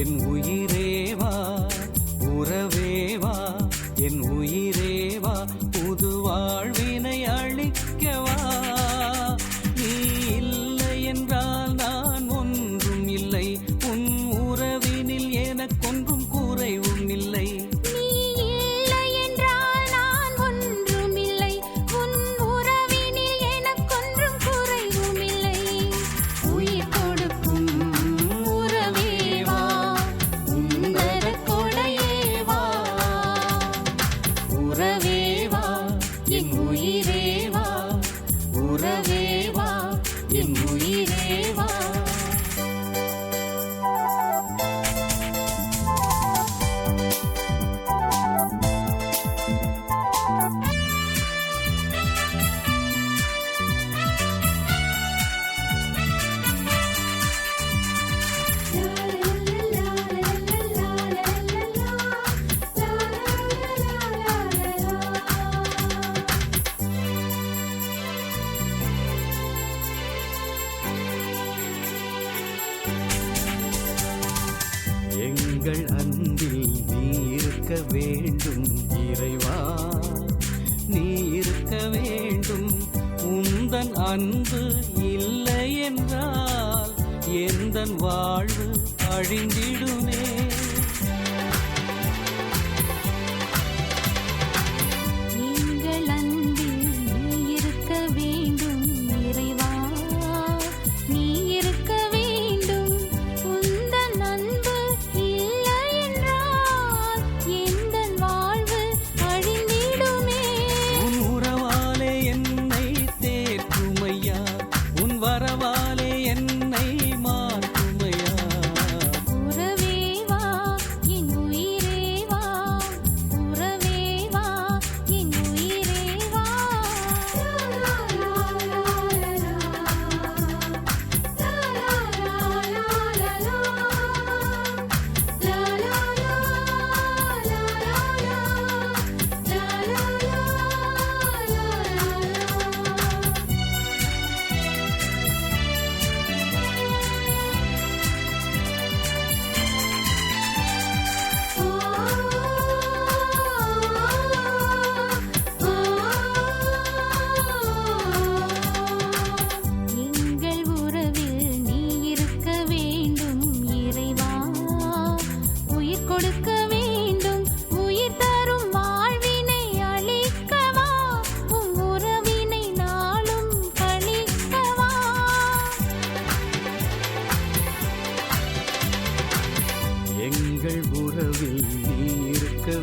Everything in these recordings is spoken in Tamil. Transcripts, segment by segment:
என் உயிரேவா உறவேவா என் உயிரேவா புது வாழ்வினை அளிக்கவா Rosalie. எங்கள் அன்பில் நீ இருக்க வேண்டும் இறைவா. நீ இருக்க வேண்டும் உந்தன் அன்பு இல்லை என்றால் எந்தன் வாழ்வு அழிந்திடுமே.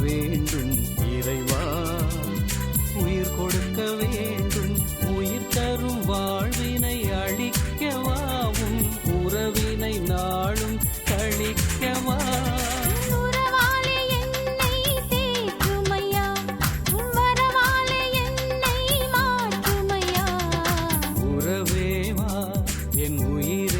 வேண்டும் இறைவா. உயிர் கொடுக்க வேண்டும் உயிர் தரும் வாழ்வினை அழிக்கவாவும் உறவினை நாளும் கழிக்கவா? என் உயிர்.